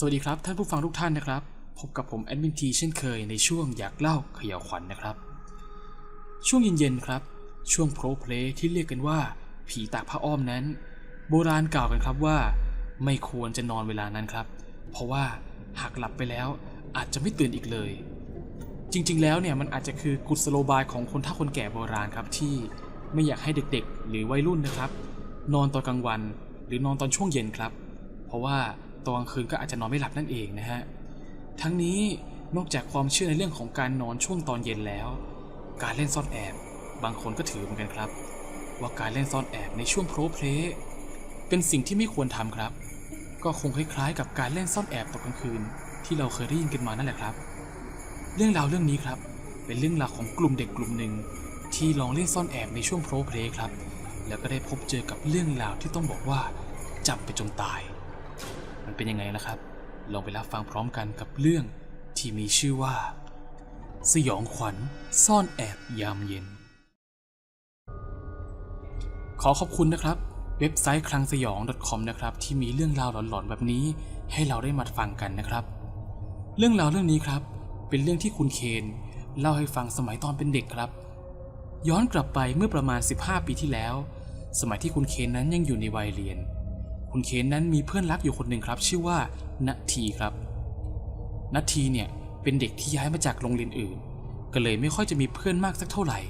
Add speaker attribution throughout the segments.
Speaker 1: สวัสดีครับ ท่านผู้ฟังทุกท่านนะครับ พบกับผมแอดมินทีเช่นเคยในช่วงอยากเล่าเขย่าวขวัญนนะครับ ช่วงเย็นๆครับ ช่วงโพรเพลย์ที่เรียกกันว่า ผีตากผ้าอ้อมนั้น โบราณกล่าวกันครับว่า ไม่ควรจะนอนเวลานั้นครับ เพราะว่าหากหลับไปแล้วอาจจะไม่ตื่นอีกเลย จริงๆ แล้วเนี่ยมันอาจจะคือกุศโลบายของคนเฒ่าคนแก่โบราณครับที่ไม่อยากให้เด็กๆ หรือวัยรุ่นนะครับ นอนตอนกลางวัน หรือนอนตอนช่วงเย็นครับ เพราะว่า ตอนกลางคืนก็อาจจะนอนไม่หลับนั่นเองนะฮะ ทั้งนี้นอกจากความเชื่อในเรื่องของการนอนช่วงตอนเย็นแล้ว การเล่นซ่อนแอบ บางคนก็ถือเหมือนกันครับ ว่าการเล่นซ่อนแอบในช่วงโพลเพลเป็นสิ่งที่ไม่ควรทำครับ ก็คงคล้ายๆ กับการเล่นซ่อนแอบตอนกลางคืน ที่เราเคยได้ยินกันมานั่นแหละครับ เรื่องราวเรื่องนี้ครับ เป็นเรื่องราวของกลุ่มเด็กกลุ่มหนึ่งที่ลองเล่นซ่อนแอบในช่วงโพลเพลครับ แล้วก็ได้พบเจอกับเรื่องราวที่ต้องบอกว่าจับไปจนตาย มันเป็นยังไงล่ะครับ ลองไปรับฟังพร้อมกันกับเรื่องที่มีชื่อว่า สยองขวัญซ่อนแอบยามเย็น ขอขอบคุณนะครับ เว็บไซต์คลังสยอง .com นะครับที่มีเรื่องราวหลอนๆแบบนี้ ให้เราได้มาฟังกันนะครับ เรื่องราวเรื่องนี้ครับ เป็นเรื่องที่คุณเคนเล่าให้ฟังสมัยตอนเป็นเด็กครับ ย้อนกลับไปเมื่อประมาณ 15 ปีที่แล้ว สมัยที่คุณเคนนั้นยังอยู่ในวัยเรียน คุณเคนนั้นมีเพื่อนรักอยู่คนหนึ่งครับ ชื่อว่าณทีครับณทีเนี่ยเป็นเด็กที่ย้ายมาจากโรงเรียนอื่น ก็เลยไม่ค่อยจะมีเพื่อนมากสักเท่าไหร่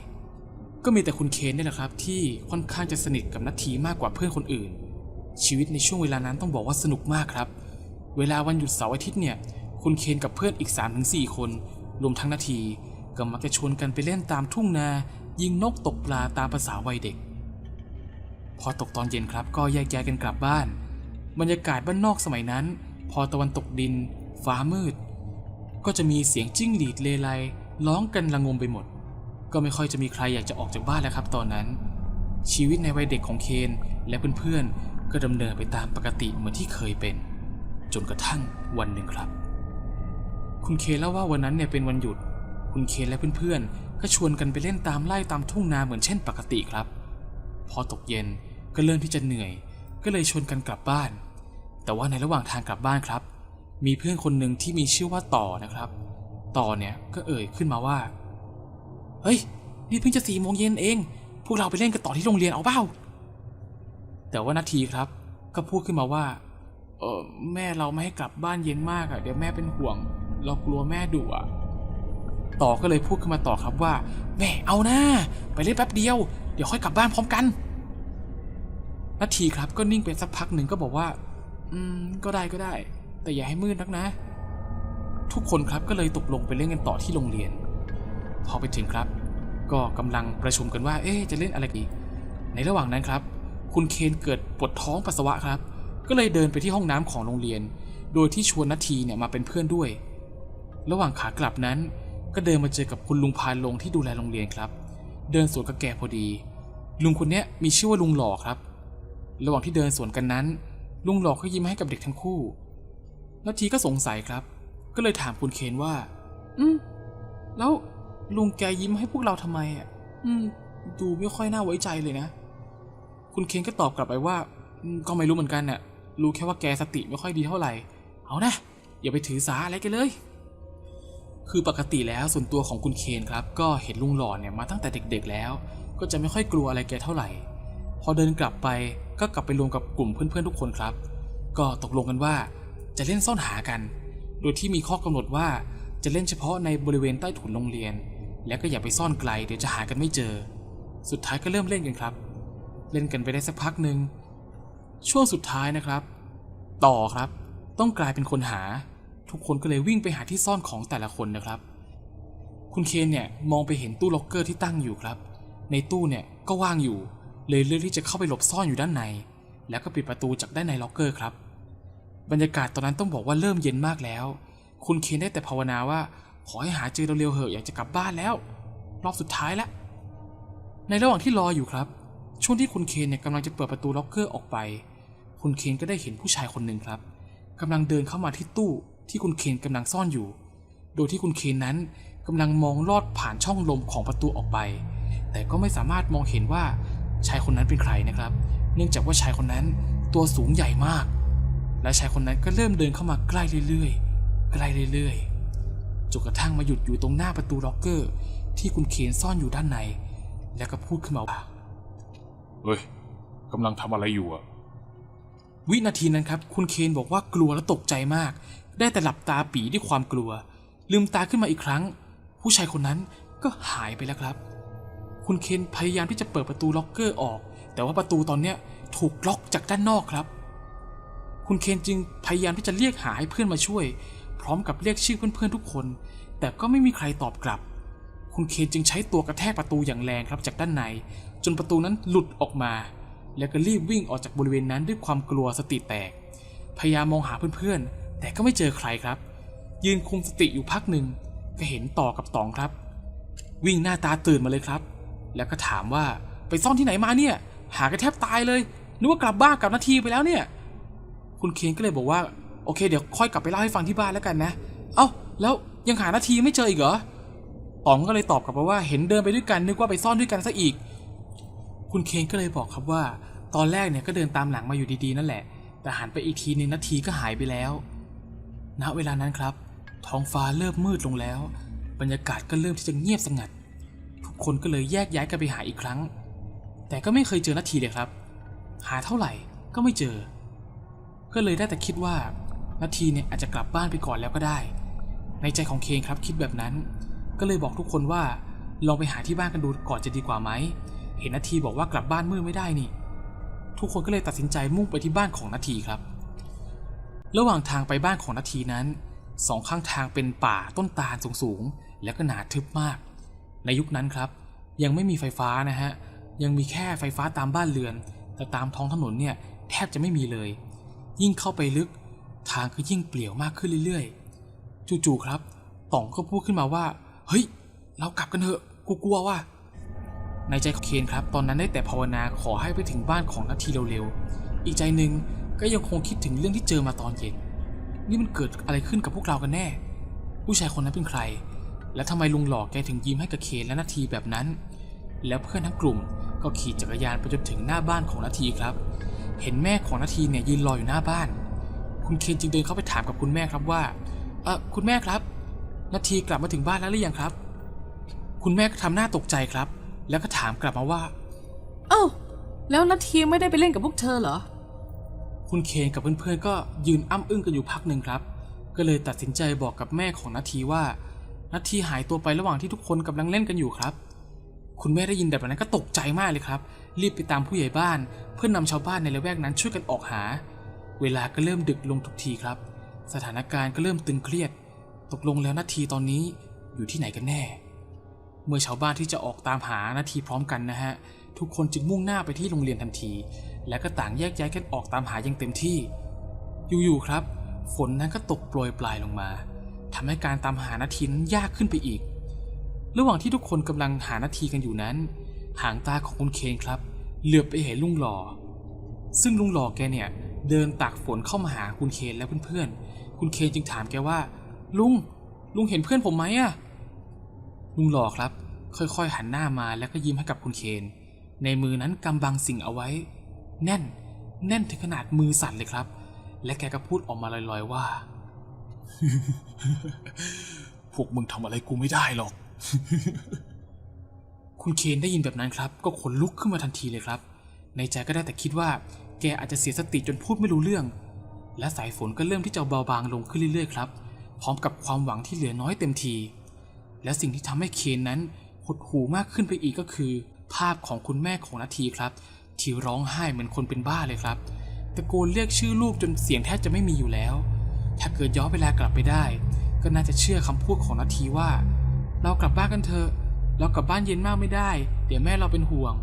Speaker 1: ก็มีแต่คุณเคนนี่แหละครับ ที่ค่อนข้างจะสนิทกับณทีมากกว่าเพื่อนคนอื่น ชีวิตในช่วงเวลานั้นต้องบอกว่าสนุกมากครับ เวลาวันหยุดเสาร์อาทิตย์เนี่ย คุณเคนกับเพื่อนอีก 3-4 คน รวมทั้งนาทีก็มักจะชวนกันไปเล่นตามทุ่งนา ยิงนกตกปลาตามภาษาวัยเด็ก พอตกตอนเย็นครับก็แยกย้ายกันกลับบ้าน บรรยากาศบ้านนอกสมัยนั้น พอตะวันตกดิน ฟ้ามืด ก็จะมีเสียงจิ้งหรีดเลไลร้องกันระงมไปหมด ก็ไม่ค่อยจะมีใครอยากจะออกจากบ้านแล้วครับ ตอนนั้น ชีวิตในวัยเด็กของเคนและเพื่อนๆก็ดำเนินไปตามปกติเหมือนที่เคยเป็น จนกระทั่งวันหนึ่งครับ คุณเคนเล่าว่าวันนั้นเนี่ยเป็นวันหยุด คุณเคนและเพื่อนๆก็ชวนกันไปเล่นตามไล่ตามทุ่งนาเหมือนเช่นปกติครับ พอตกเย็น ก็เริ่มที่จะเหนื่อย ก็เลยชวนกันกลับบ้าน แต่ว่าในระหว่างทางกลับบ้านครับ มีเพื่อนคนหนึ่งที่มีชื่อว่าต่อนะครับ ต่อเนี่ยก็เอ่ยขึ้นมาว่า เฮ้ย นี่เพิ่งจะสี่โมงเย็นเอง พวกเราไปเล่นกันต่อที่โรงเรียนเอาเปล่า แต่ว่านาทีครับ ก็พูดขึ้นมาว่า เออแม่เราไม่ให้กลับบ้านเย็นมากอะ่ะ เดี๋ยวแม่เป็นห่วง เรากลัวแม่ดุอะต่อก็เลยพูดขึ้นมาต่อครับว่า แม่เอาหน้าไปเล่นแป๊บเดียว เดี๋ยวค่อยกลับบ้านพร้อมกัน นาทีครับก็นิ่งไปสักพักหนึ่งก็บอกว่า อืม ก็ได้ก็ได้ แต่อย่าให้มืดนักนะ ทุกคนครับก็เลยตกลงไปเล่นกันต่อที่โรงเรียน พอไปถึงครับ ก็กำลังประชุมกันว่า เอ๊จะเล่นอะไรดีในระหว่างนั้นครับ คุณเคนเกิดปวดท้องปัสสาวะครับ ก็เลยเดินไปที่ห้องน้ำของโรงเรียน โดยที่ชวนนาทีเนี่ยมาเป็นเพื่อนด้วย ระหว่างขากลับนั้น ก็เดินมาเจอกับคุณลุงพานลงที่ดูแลโรงเรียนครับ เดินสวนกับแกพอดี ลุงคนนี้มีชื่อว่าลุงหล่อครับ ระหว่างที่เดินสวนกันนั้น ลุงหลอก็ยิ้มให้กับเด็กทั้งคู่นาทีก็สงสัยครับ ก็เลยถามคุณเคนว่า อืมแล้วลุงแกยิ้มให้พวกเราทำไมอะ อืม ดูไม่ค่อยน่าไว้ใจเลยนะ คุณเคนก็ตอบกลับไปว่า ก็ไม่รู้เหมือนกันน่ะ รู้แค่ว่าแกสติไม่ค่อยดีเท่าไหร่ เอานะ อย่าไปถือสาอะไรกันเลย คือปกติแล้วส่วนตัวของคุณเคนครับ ก็เห็นลุงหล่อเนี่ยมาตั้งแต่เด็ก ๆ แล้ว ก็จะไม่ค่อยกลัวอะไรแกเท่าไหร่ พอเดินกลับไปก็กลับไปรวมกับกลุ่มเพื่อนๆทุกคนครับ ก็ตกลงกันว่าจะเล่นซ่อนหากัน โดยที่มีข้อกำหนดว่าจะเล่นเฉพาะในบริเวณใต้ถุนโรงเรียน แล้วก็อย่าไปซ่อนไกลเดี๋ยวจะหากันไม่เจอ สุดท้ายก็เริ่มเล่นกันครับ เล่นกันไปได้สักพักหนึ่งช่วงสุดท้ายนะครับ ต่อครับ ต้องกลายเป็นคนหา ทุกคนก็เลยวิ่งไปหาที่ซ่อนของแต่ละคนนะครับ คุณเคนเนี่ยมองไปเห็นตู้ล็อกเกอร์ที่ตั้งอยู่ครับ ในตู้เนี่ยก็ว่างอยู่ เลยเลือกที่จะเข้าไปหลบซ่อนอยู่ด้านใน แล้วก็ปิดประตูจากด้านในล็อกเกอร์ครับ บรรยากาศตอนนั้นต้องบอกว่าเริ่มเย็นมากแล้ว คุณเคนได้แต่ภาวนาว่าขอให้หาเจอเร็วๆเหอะอยากจะกลับบ้านแล้ว รอบสุดท้ายแล้วในระหว่างที่รออยู่ครับ ช่วงที่คุณเคนเนี่ยกำลังจะเปิดประตูล็อกเกอร์ออกไป คุณเคนก็ได้เห็นผู้ชายคนหนึ่งครับกำลังเดินเข้ามาที่ตู้ที่คุณเคนกำลังซ่อนอยู่ โดยที่คุณเคนนั้นกำลังมองลอดผ่านช่องลมของประตูออกไป แต่ก็ไม่สามารถมองเห็นว่า ชายคนนั้นเป็นใครนะครับ เนื่องจากว่าชายคนนั้นตัวสูงใหญ่มาก และชายคนนั้นก็เริ่มเดินเข้ามาใกล้เรื่อยๆ ใกล้เรื่อยๆจนกระทั่งมาหยุดอยู่ตรงหน้าประตูล็อกเกอร์ ที่คุณเคนซ่อนอยู่ด้านใน แล้วก็พูดขึ้นมาว่า
Speaker 2: เฮ้ยกำลังทำอะไรอยู่อะ
Speaker 1: วินาทีนั้นครับ คุณเคนบอกว่ากลัวและตกใจมาก ได้แต่หลับตาปีด้วยความกลัว ลืมตาขึ้นมาอีกครั้ง ผู้ชายคนนั้นก็หายไปแล้วครับ คุณเคนพยายามที่จะเปิดประตูล็อกเกอร์ออก แต่ว่าประตูตอนเนี้ยถูกล็อกจากด้านนอกครับ คุณเคนจึงพยายามที่จะเรียกหาให้เพื่อนมาช่วย พร้อมกับเรียกชื่อเพื่อนๆทุกคน แต่ก็ไม่มีใครตอบกลับ คุณเคนจึงใช้ตัวกระแทกประตูอย่างแรงครับจากด้านใน จนประตูนั้นหลุดออกมา แล้วก็รีบวิ่งออกจากบริเวณนั้นด้วยความกลัวสติแตก พยายามมองหาเพื่อนๆ แต่ก็ไม่เจอใครครับ ยืนคุมสติอยู่พักหนึ่งก็เห็นต่อกับตองครับ วิ่งหน้าตาตื่นมาเลยครับ แล้วก็ถามว่าไปซ่อนที่ไหนมาเนี่ย หากันแทบตายเลยนึกว่ากลับบ้านกลับนาทีไปแล้วเนี่ย คุณเคนก็เลยบอกว่าโอเค เดี๋ยวค่อยกลับไปเล่าให้ฟังที่บ้านแล้วกันนะ เอ้าแล้วยังหานาทีไม่เจออีกเหรอต๋องก็เลยตอบกลับมาว่าเห็นเดินไปด้วยกันนึกว่าไปซ่อนด้วยกันซะอีก คุณเคนก็เลยบอกครับว่า ตอนแรกเนี่ยก็เดินตามหลังมาอยู่ดีๆนั่นแหละ แต่หันไปอีกทีนึงนาทีก็หายไปแล้ว ณเวลานั้นครับ ท้องฟ้าเริ่มมืดลงแล้ว บรรยากาศก็เริ่มที่จะเงียบสงัด คนก็เลยแยกย้ายกันไปหาอีกครั้ง แต่ก็ไม่เคยเจอนาทีเลยครับ หาเท่าไหร่ก็ไม่เจอ ก็เลยได้แต่คิดว่านาทีเนี่ยอาจจะกลับบ้านไปก่อนแล้วก็ได้ ในใจของเคนครับคิดแบบนั้น ก็เลยบอกทุกคนว่าลองไปหาที่บ้านกันดูก่อนจะดีกว่าไหม เห็นนาทีบอกว่ากลับบ้านมืดไม่ได้นี่ ทุกคนก็เลยตัดสินใจมุ่งไปที่บ้านของนาทีครับ ระหว่างทางไปบ้านของนาทีนั้นสองข้างทางเป็นป่าต้นตาลสูงๆ แล้วก็หนาทึบมาก ในยุคนั้นครับ ยังไม่มีไฟฟ้านะฮะ ยังมีแค่ไฟฟ้าตามบ้านเรือน แต่ตามท้องถนนเนี่ยแทบจะไม่มีเลย ยิ่งเข้าไปลึกทางก็ยิ่งเปลี่ยวมากขึ้นเรื่อยๆ จู่ๆครับต่องก็พูดขึ้นมาว่า เฮ้ย เรากลับกันเถอะกูกลัวว่าในใจของเคนครับ ตอนนั้นได้แต่ภาวนาขอให้ไปถึงบ้านของนาทีเร็วๆ อีกใจหนึ่งก็ยังคงคิดถึงเรื่องที่เจอมาตอนเย็น นี่มันเกิดอะไรขึ้นกับพวกเรากันแน่ ผู้ชายคนนั้นเป็นใคร และทำไมลุงหลอกแกถึงยิ้มให้กับเคนและนาทีแบบนั้น แล้วเพื่อนทั้งกลุ่มก็ขี่จักรยานไปจนถึงหน้าบ้านของนาทีครับ เห็นแม่ของนาทีเนี่ยยืนรออยู่หน้าบ้าน คุณเคนจึงเดินเข้าไปถามกับคุณแม่ครับว่า เออคุณแม่ครับ นาทีกลับมาถึงบ้านแล้วหรือยังครับ คุณแม่ก็ทำหน้าตกใจครับ แล้วก็ถามกลับมาว่า
Speaker 3: เอ้าแล้วนาทีไม่ได้ไปเล่นกับพวกเธอเหรอ
Speaker 1: คุณเคนกับเพื่อนๆก็ยืนอ้ำอึ้งกันอยู่พักหนึ่งครับ ก็เลยตัดสินใจบอกกับแม่ของนาทีว่า นาทีหายตัวไประหว่างที่ทุกคนกำลังเล่นกันอยู่ครับ คุณแม่ได้ยินแบบนั้นก็ตกใจมากเลยครับ รีบไปตามผู้ใหญ่บ้าน เพื่อนนำชาวบ้านในละแวกนั้นช่วยกันออกหา เวลาก็เริ่มดึกลงทุกทีครับ สถานการณ์ก็เริ่มตึงเครียด ตกลงแล้วนาทีตอนนี้อยู่ที่ไหนกันแน่ เมื่อชาวบ้านที่จะออกตามหานาทีพร้อมกันนะฮะทุกคนจึงมุ่งหน้าไปที่โรงเรียนทันที และก็ต่างแยกย้ายกันออกตามหาอย่างเต็มที่ อยู่ๆครับ ฝนนั้นก็ตกโปรยปลายลงมา ทำให้การตามหานาทีนั้นยากขึ้นไปอีก ระหว่างที่ทุกคนกำลังหานาทีกันอยู่นั้น หางตาของคุณเคนครับ เหลือบไปเห็นลุงหล่อ ซึ่งลุงหล่อแกเนี่ย เดินตากฝนเข้ามาหาคุณเคนและเพื่อนๆ คุณเคนจึงถามแกว่า ลุง ลุงเห็นเพื่อนผมไหมอะลุงหล่อครับ ค่อยๆ หันหน้ามาแล้วก็ยิ้มให้กับคุณเคน ในมือนั้นกำบังสิ่งเอาไว้ แน่น แน่นถึงขนาดมือสั่นเลยครับ และแกก็พูดออกมาลอยๆว่า
Speaker 2: พวกมึงทำอะไรกูไม่ได้หรอก
Speaker 1: คุณเคนได้ยินแบบนั้นครับ ก็ขนลุกขึ้นมาทันทีเลยครับ ในใจก็ได้แต่คิดว่า แกอาจจะเสียสติจนพูดไม่รู้เรื่อง และสายฝนก็เริ่มที่จะเบาบางลงขึ้นเรื่อยๆครับ พร้อมกับความหวังที่เหลือน้อยเต็มที และสิ่งที่ทำให้เคนนั้นหดหูมากขึ้นไปอีกก็คือ ภาพของคุณแม่ของนาทีครับ ที่ร้องไห้เหมือนคนเป็นบ้าเลยครับตะโกนเรียกชื่อลูกจนเสียงแทบจะไม่มีอยู่แล้ว ถ้าเกิดย้อนเวลากลับไปได้ ก็น่าจะเชื่อคำพูดของนาทีว่า เรากลับบ้านกันเถอะ เรากลับบ้านเย็นมากไม่ได้ เดี๋ยวแม่เราเป็นห่วง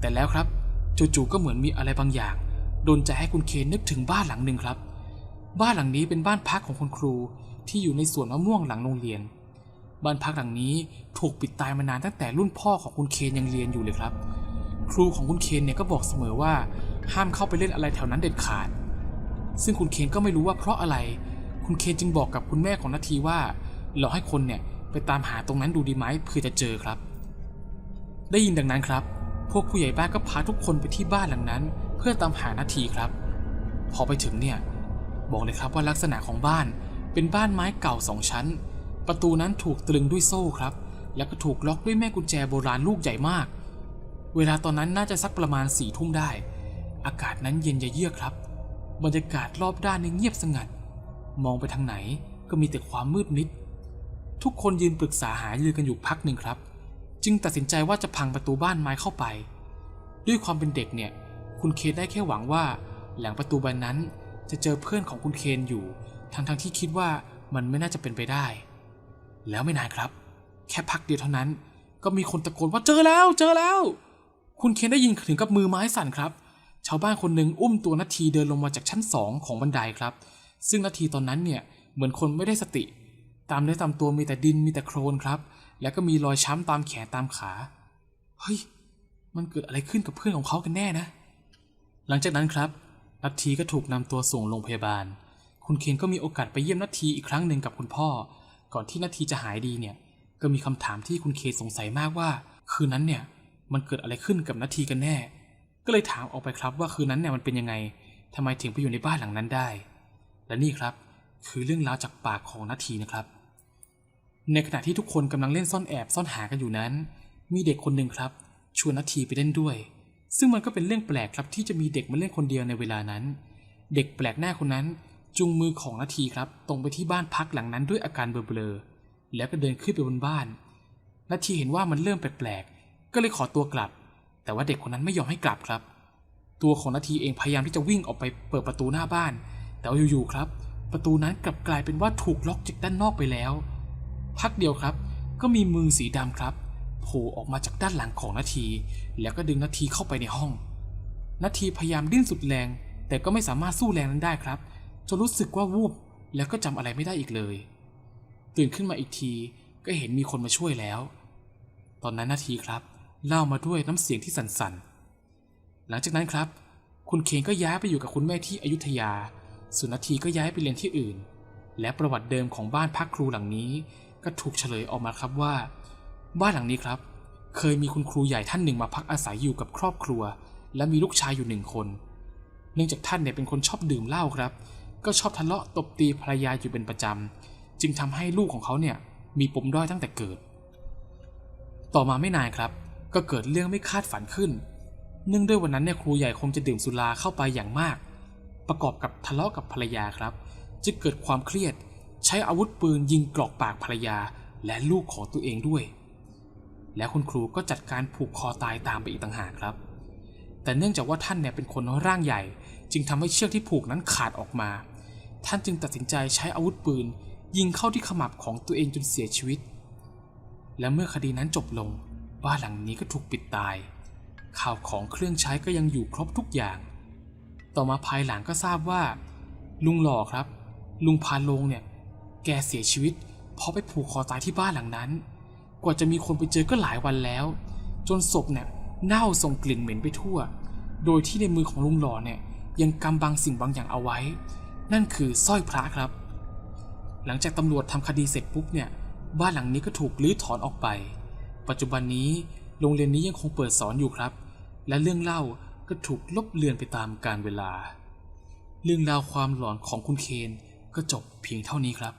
Speaker 1: แต่แล้วครับจู่ๆก็เหมือนมีอะไรบางอย่างโดนใจให้คุณเคนนึกถึงบ้านหลังหนึ่งครับ บ้านหลังนี้เป็นบ้านพักของคุณครูที่อยู่ในสวนมะม่วงหลังโรงเรียน บ้านพักหลังนี้ถูกปิดตายมานานตั้งแต่รุ่นพ่อของคุณเคนยังเรียนอยู่เลยครับ ครูของคุณเคนเนี่ยก็บอกเสมอว่า ห้ามเข้าไปเล่นอะไรแถวนั้นเด็ดขาด ซึ่งคุณเคนก็ไม่รู้ว่าเพราะอะไร คุณเคนจึงบอกกับคุณแม่ของนาทีว่าเราให้คนเนี่ยไปตามหาตรงนั้นดูดีไหมเพื่อจะเจอครับ ได้ยินดังนั้นครับ พวกผู้ใหญ่บ้านก็พาทุกคนไปที่บ้านหลังนั้น เพื่อตามหานาทีครับ พอไปถึงเนี่ยบอกเลยครับว่าลักษณะของบ้านเป็นบ้านไม้เก่าสองชั้น ประตูนั้นถูกตรึงด้วยโซ่ครับ แล้วก็ถูกล็อกด้วยแม่กุญแจโบราณลูกใหญ่มาก เวลาตอนนั้นน่าจะสักประมาณสี่ทุ่มได้ อากาศนั้นเย็นเยือกครับ บรรยากาศรอบด้านนี่เงียบสงัด มองไปทางไหนก็มีแต่ความมืดมิด ทุกคนยืนปรึกษาหารือกันอยู่พักหนึ่งครับ จึงตัดสินใจว่าจะพังประตูบ้านไม้เข้าไป ด้วยความเป็นเด็กเนี่ย คุณเคนได้แค่หวังว่า หลังประตูบานนั้นจะเจอเพื่อนของคุณเคนอยู่ทั้งๆทที่คิดว่ามันไม่น่าจะเป็นไปได้ แล้วไม่นานครับ แค่พักเดียวเท่านั้น ก็มีคนตะโกนว่าเจอแล้ว เจอแล้ว คุณเคนได้ยินถึงกับมือไม้สั่นครับ ชาวบ้านคนหนึ่งอุ้มตัวนาทีเดินลงมาจากชั้นสองของบันไดครับ ซึ่งนาทีตอนนั้นเนี่ยเหมือนคนไม่ได้สติ ตามเนื้อตามตัวมีแต่ดินมีแต่โครนครับ แล้วก็มีรอยช้ำตามแขนตามขา เฮ้ย มันเกิดอะไรขึ้นกับเพื่อนของเขากันแน่นะ หลังจากนั้นครับนัททีก็ถูกนำตัวส่งโรงพยาบาล คุณเคนก็มีโอกาสไปเยี่ยมนัททีอีกครั้งหนึ่งกับคุณพ่อ ก่อนที่นัททีจะหายดีเนี่ย ก็มีคำถามที่คุณเคนสงสัยมากว่า คืนนั้นเนี่ย มันเกิดอะไรขึ้นกับนัททีกันแน่ ก็เลยถามออกไปครับว่าคืนนั้นเนี่ยมันเป็นยังไงทำไมถึงไปอยู่ในบ้านหลังนั้นได้ และนี่ครับคือเรื่องราวจากปากของนัททีนะครับ ในขณะที่ทุกคนกำลังเล่นซ่อนแอบซ่อนหากันอยู่นั้น มีเด็กคนหนึ่งครับ ชวนนัททีไปเล่นด้วย ซึ่งมันก็เป็นเรื่องแปลกครับที่จะมีเด็กมาเล่นคนเดียวในเวลานั้น เด็กแปลกหน้าคนนั้นจุงมือของนาทีครับ ตรงไปที่บ้านพักหลังนั้นด้วยอาการเบลอๆแล้วก็เดินขึ้นไปบนบ้านนาทีเห็นว่ามันเริ่มแปลกๆก็เลยขอตัวกลับ แต่ว่าเด็กคนนั้นไม่ยอมให้กลับครับ ตัวของนาทีเองพยายามที่จะวิ่งออกไปเปิดประตูหน้าบ้าน แต่ว่าอยู่ๆครับ ประตูนั้นกลับกลายเป็นว่าถูกล็อกจากด้านนอกไปแล้ว พักเดียวครับ ก็มีมือสีดำครับโผล่ออกมาจากด้านหลังของนาที แล้วก็ดึงนาทีเข้าไปในห้อง นาทีพยายามดิ้นสุดแรง แต่ก็ไม่สามารถสู้แรงนั้นได้ครับจนรู้สึกว่าวูบแล้วก็จำอะไรไม่ได้อีกเลย ตื่นขึ้นมาอีกทีก็เห็นมีคนมาช่วยแล้ว ตอนนั้นนาทีครับ เล่ามาด้วยน้ำเสียงที่สั่นๆ หลังจากนั้นครับ คุณเคนก็ย้ายไปอยู่กับคุณแม่ที่อยุธยาส่วนนาทีก็ย้ายไปเรียนที่อื่น และประวัติเดิมของบ้านพักครูหลังนี้ ก็ถูกเฉลยออกมาครับว่า บ้านหลังนี้ครับ เคยมีคุณครูใหญ่ท่านหนึ่งมาพักอาศัยอยู่กับครอบครัว และมีลูกชายอยู่หนึ่งคน เนื่องจากท่านเนี่ยเป็นคนชอบดื่มเหล้าครับ ก็ชอบทะเลาะตบตีภรรยาอยู่เป็นประจำจึงทำให้ลูกของเขาเนี่ยมีปมด้อยตั้งแต่เกิด ต่อมาไม่นานครับ ก็เกิดเรื่องไม่คาดฝันขึ้น เนื่องด้วยวันนั้นเนี่ยครูใหญ่คงจะดื่มสุราเข้าไปอย่างมาก ประกอบกับทะเลาะกับภรรยาครับ จึงเกิดความเครียด ใช้อาวุธปืนยิงกรอกปากภรรยาและลูกของตัวเองด้วย แล้วคุณครูก็จัดการผูกคอตายตามไปอีกต่างหากครับ แต่เนื่องจากว่าท่านเนี่ยเป็นคนร่างใหญ่ จึงทำให้เชือกที่ผูกนั้นขาดออกมา ท่านจึงตัดสินใจใช้อาวุธปืนยิงเข้าที่ขมับของตัวเองจนเสียชีวิต และเมื่อคดีนั้นจบลง บ้านหลังนี้ก็ถูกปิดตายข่าวของเครื่องใช้ก็ยังอยู่ครบทุกอย่าง ต่อมาภายหลังก็ทราบว่า ลุงหล่อครับ ลุงพานลงเนี่ย แกเสียชีวิตเพราะไปผูกคอตายที่บ้านหลังนั้น กว่าจะมีคนไปเจอก็หลายวันแล้ว จนศพเนี่ยเน่าส่งกลิ่นเหม็นไปทั่ว โดยที่ในมือของลุงหล่อเนี่ยยังกำบังสิ่งบางอย่างเอาไว้ นั่นคือสร้อยพระครับ หลังจากตำรวจทำคดีเสร็จปุ๊บเนี่ย บ้านหลังนี้ก็ถูกรื้อถอนออกไป ปัจจุบันนี้โรงเรียนนี้ยังคงเปิดสอนอยู่ครับ และเรื่องเล่าก็ถูกลบเลือนไปตามกาลเวลา เรื่องราวความหลอนของคุณเคนก็จบเพียงเท่านี้ครับ